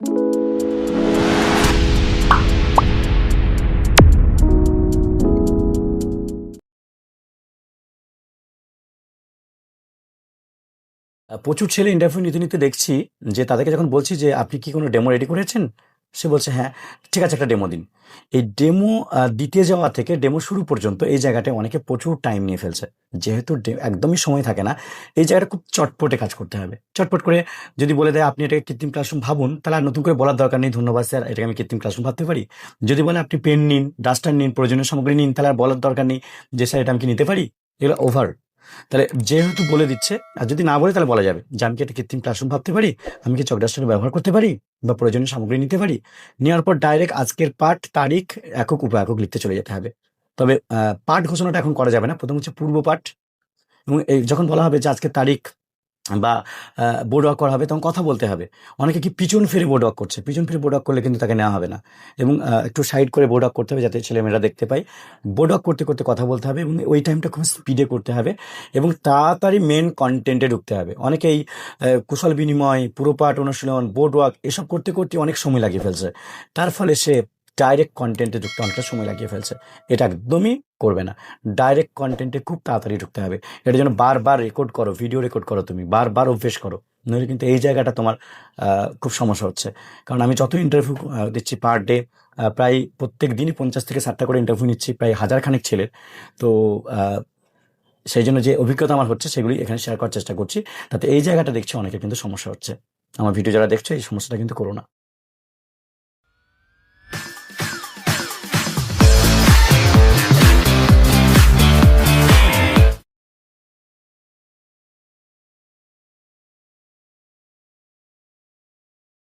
প্রচুর ছেলে ইন্টারভিউ নিতে নিতে দেখছি যে তাদেরকে যখন বলছি যে আপনি কি কোনো ডেমো রেডি করেছেন? সে বলছে হ্যাঁ ঠিক আছে, একটা ডেমো দিন। এই ডেমো দিতে যাওয়া থেকে ডেমো শুরু পর্যন্ত এই জায়গাটায় অনেকে প্রচুর টাইম নিয়ে ফেলছে। যেহেতু একদমই সময় থাকে না, এই জায়গাটা খুব চটপটে কাজ করতে হবে। চটপট করে যদি বলে দেয়, আপনি এটাকে কৃত্রিম ক্লাসরুম ভাবুন, তাহলে আর নতুন করে বলার দরকার নেই, ধন্যবাদ স্যার, এটাকে আমি কৃত্রিম ক্লাসরুম ভাবতে পারি। যদি বলে, আপনি পেন নিন ডাস্টার নিন, প্রয়োজনীয় সামগ্রী নিন, তাহলে আর বলার দরকার নেই যে, স্যার, এটা আমি কি নিতে পারি? এগুলো ওভার তাহলে যেহেতু বলে দিচ্ছে, আর যদি না বলে তাহলে বলা যাবে যে আমি কি একটা কৃত্রিম ক্লাসরুম ভাবতে পারি? আমি কি চক ডাস্টার ব্যবহার করতে পারি? বা প্রয়োজনীয় সামগ্রী নিতে পারি? নেওয়ার পর ডাইরেক্ট আজকের পাঠ, তারিখ, একক, উপ একক লিখতে চলে যেতে হবে। তবে পাঠ ঘোষণাটা এখন করা যাবে না। প্রথম হচ্ছে পূর্ব পাঠ। এবং এই যখন বলা হবে যে আজকের তারিখ বা বোর্ড ওয়াক করা হবে, তখন কথা বলতে হবে। অনেকে কি পিছন ফিরে বোর্ড ওয়াক করছে? পিছন ফিরে বোর্ড ওয়াক করলে কিন্তু তাকে নেওয়া হবে না। এবং একটু সাইড করে বোর্ড ওয়াক করতে হবে যাতে ছেলেমেয়েরা দেখতে পায়। বোর্ড ওয়াক করতে করতে কথা বলতে হবে এবং ওই টাইমটা খুব স্পিডে করতে হবে এবং তাড়াতাড়ি মেন কন্টেন্টে ঢুকতে হবে। অনেকেই কুশল বিনিময়, পুরো পাঠ অনুশীলন বোর্ড ওয়াক এসব করতে করতে অনেক সময় লাগিয়ে ফেলছে। তার ফলে সে ডাইরেক্ট কন্টেন্টে ঢুকতে অনেকটা সময় লাগিয়ে ফেলছে। এটা একদমই করবে না। ডাইরেক্ট কন্টেন্টে খুব তাড়াতাড়ি ঢুকতে হবে। এটা যেন বারবার রেকর্ড করো ভিডিও রেকর্ড করো তুমি, বারবার অভ্যেস করো। নইলে কিন্তু এই জায়গাটা তোমার খুব সমস্যা হচ্ছে। কারণ আমি যত ইন্টারভিউ দিচ্ছি পার ডে প্রায় প্রত্যেক দিনই পঞ্চাশ থেকে ষাটটা করে ইন্টারভিউ নিচ্ছি, প্রায় হাজার খানেক ছেলের। তো সেই জন্য যে অভিজ্ঞতা আমার হচ্ছে সেগুলি এখানে শেয়ার করার চেষ্টা করছি। তাতে এই জায়গাটা দেখছি অনেকের কিন্তু সমস্যা হচ্ছে। আমার ভিডিও যারা দেখছ, এই সমস্যাটা কিন্তু করো না।